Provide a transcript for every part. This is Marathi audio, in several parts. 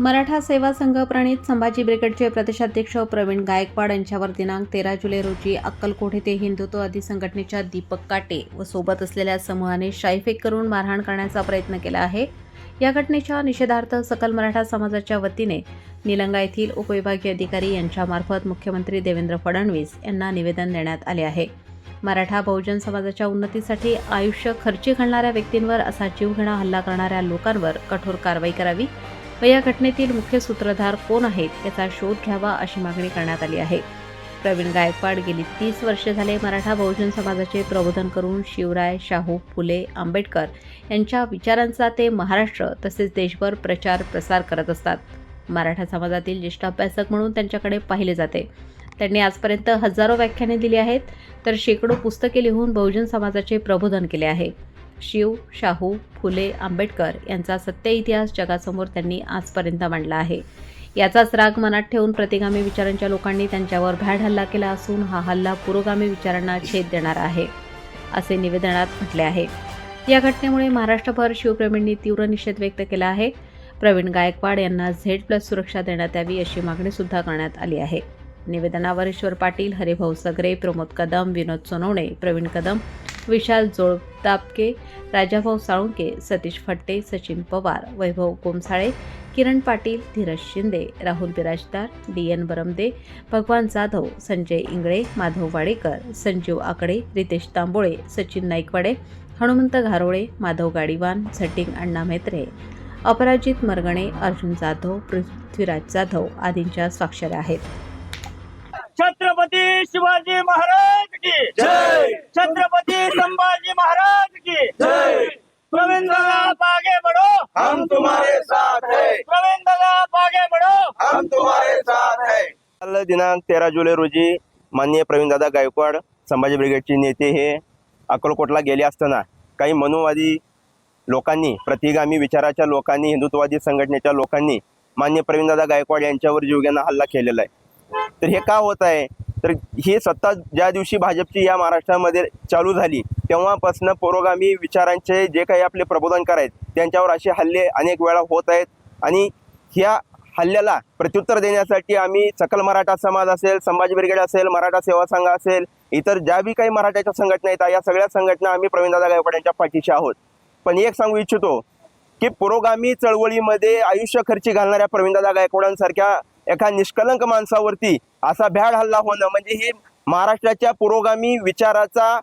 मराठा सेवा संघ प्रणित संभाजी ब्रिगेडचे प्रदेशाध्यक्ष प्रवीण गायकवाड यांच्यावर दिनांक तेरा जुलै रोजी अक्कलकोट येथे हिंदुत्ववादी संघटनेच्या दीपक काटे व सोबत असलेल्या समूहाने शाईफेक करून मारहाण करण्याचा प्रयत्न केला आहे. या घटनेच्या निषेधार्थ सकल मराठा समाजाच्या वतीने निलंगा येथील उपविभागीय अधिकारी यांच्यामार्फत मुख्यमंत्री देवेंद्र फडणवीस यांना निवेदन देण्यात आले आहे. मराठा बहुजन समाजाच्या उन्नतीसाठी आयुष्य खर्ची घालणाऱ्या व्यक्तींवर असा जीवघेणा हल्ला करणाऱ्या लोकांवर कठोर कारवाई करावी व या घटनेतील मुख्य सूत्रधार कोण आहेत याचा शोध घ्यावा अशी मागणी करण्यात आली आहे. प्रवीण गायकवाड गेली तीस वर्षे झाले मराठा बहुजन समाजाचे प्रबोधन करून शिवराय शाहू फुले आंबेडकर यांच्या विचारांचा ते महाराष्ट्र तसेच देशभर प्रचार प्रसार करत असतात. मराठा समाजातील ज्येष्ठ अभ्यासक म्हणून त्यांच्याकडे पाहिले जाते. त्यांनी आजपर्यंत हजारो व्याख्याने दिली आहेत तर शेकडो पुस्तके लिहून बहुजन समाजाचे प्रबोधन केले आहे. शिव शाहू फुले आंबेडकर यांचा सत्य इतिहास जगासमोर त्यांनी आजपर्यंत मांडला आहे. याचाच राग मनात ठेवून प्रतिगामी विचारांच्या लोकांनी त्यांच्यावर भ्याड हल्ला केला असून हा हल्ला पुरोगामी विचारांना छेद देणारा आहे असे निवेदनात म्हटले आहे. या घटनेमुळे महाराष्ट्रभर शिवप्रेमींनी तीव्र निषेध व्यक्त केला आहे. प्रवीण गायकवाड यांना झेड प्लस सुरक्षा देण्यात यावी अशी मागणी सुद्धा करण्यात आली आहे. निवेदनावर ईश्वर पाटील हरिभाऊ सगरे प्रमोद कदम विनोद सोनवणे प्रवीण कदम विशाल जोळतापके राजाभाऊ साळुंके सतीश फट्टे सचिन पवार वैभव कोमसाळे किरण पाटील धीरज शिंदे राहुल बिराजदार डी एन बरमदे भगवान जाधव संजय इंगळे माधव वाडेकर संजीव आकडे रितेश तांबोळे सचिन नाईकवाडे हनुमंत घारोळे माधव गाडीवान झटिंग अण्णा म्हेत्रे अपराजित मरगणे अर्जुन जाधव पृथ्वीराज जाधव आदींच्या स्वाक्षऱ्या आहेत. छत्रपती शिवाजी महाराज! की। जय छत्रपती संभाजी महाराज की। जय प्रवीण दादा आगे बढ़ो। हम तुम्हारे साथ है। प्रवीण दादा आगे बढ़ो। हम तुम्हारे साथ है। काल दिनांक तेरा जुलै रोजी माननीय प्रवीणदादा गायकवाड संभाजी ब्रिगेडचे नेते हे अक्कलकोटला गेले असताना काही मनुवादी लोकांनी प्रतिगामी विचाराच्या लोकांनी हिंदुत्ववादी संघटनेच्या लोकांनी मान्य प्रवीणदादा गायकवाड यांच्यावर जीवघेणा हल्ला केलेला आहे. तर हे का होत आहे? तर ही सत्ता ज्या दिवशी भाजपची या महाराष्ट्रामध्ये चालू झाली तेव्हापासून पुरोगामी विचारांचे जे काही आपले प्रबोधनकार आहेत त्यांच्यावर असे हल्ले अनेक वेळा होत आहेत. आणि ह्या हल्ल्याला प्रत्युत्तर देण्यासाठी आम्ही सकल मराठा समाज असेल संभाजी ब्रिगेड असेल मराठा सेवा संघ असेल इतर ज्या बी काही मराठ्याच्या संघटना आहेत या सगळ्या संघटना आम्ही प्रवीणदादा गायकवाड यांच्या पाठीशी आहोत. पण एक सांगू इच्छितो की पुरोगामी चळवळीमध्ये आयुष्य खर्ची घालणाऱ्या प्रवीणदादा गायकवाडांसारख्या एका निष्कलंक माणसावरती असा भ्याड हल्ला होणं म्हणजे ही महाराष्ट्राच्या पुरोगामी विचाराचा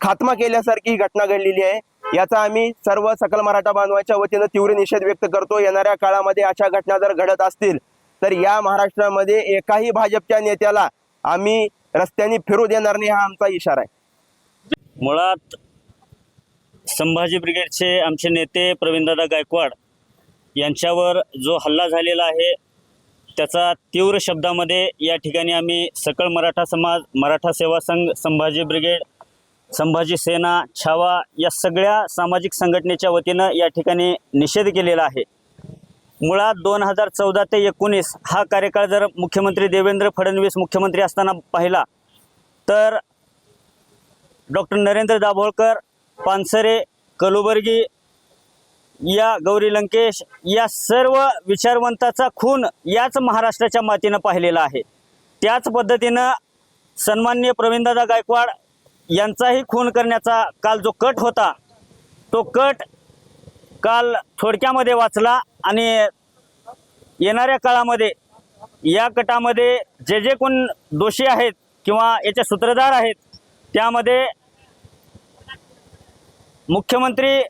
खात्मा केल्यासारखी ही घटना घडलेली आहे. याचा आम्ही सर्व सकल मराठा बांधवांच्या वतीनं तीव्र निषेध व्यक्त करतो. येणाऱ्या काळामध्ये अशा घटना जर घडत असतील तर या महाराष्ट्रामध्ये एकाही भाजपच्या नेत्याला आम्ही रस्त्याने फिरू देणार नाही हा आमचा इशारा आहे. मुळात संभाजी ब्रिगेडचे आमचे नेते प्रवीणदादा गायकवाड यांच्यावर जो हल्ला झालेला आहे त्याचा तीव्र शब्दामध्ये या ठिकाणी आम्ही सकळ मराठा समाज मराठा सेवा संघ संभाजी ब्रिगेड संभाजी सेना छावा या सगळ्या सामाजिक संघटनेच्या वतीनं या ठिकाणी निषेध केलेला आहे. मुळात दोन हजार चौदा ते एकोणीस हा कार्यकाळ जर मुख्यमंत्री देवेंद्र फडणवीस मुख्यमंत्री असताना पाहिला तर डॉक्टर नरेंद्र दाभोळकर पानसरे कलुबर्गी या गौरी लंकेश या सर्व विचारवंताचा खून याच महाराष्ट्राच्या मातीनं पाहिलेला आहे. त्याच पद्धतीनं सन्मान्य प्रवीणदादा गायकवाड यांचाही खून करण्याचा काल जो कट होता तो कट काल थोडक्यामध्ये वाचला आणि येणाऱ्या काळामध्ये या कटामध्ये जे जे कोण दोषी आहेत किंवा याचे सूत्रधार आहेत त्यामध्ये मुख्यमंत्री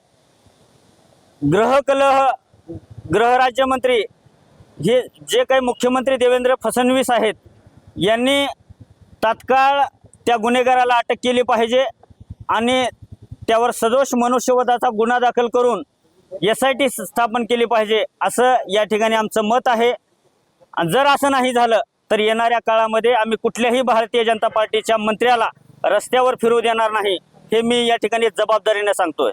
ग्रहकलह गृहराज्यमंत्री हे जे काही मुख्यमंत्री देवेंद्र फडणवीस आहेत यांनी तात्काळ त्या गुन्हेगाराला अटक केली पाहिजे आणि त्यावर सदोष मनुष्यवधाचा गुन्हा दाखल करून एस आय टी स्थापन केली पाहिजे असं या ठिकाणी आमचं मत आहे. आणि जर असं नाही झालं तर येणाऱ्या काळामध्ये आम्ही कुठल्याही भारतीय जनता पार्टीच्या मंत्र्याला रस्त्यावर फिरू देणार नाही हे मी या ठिकाणी जबाबदारीने सांगतोय.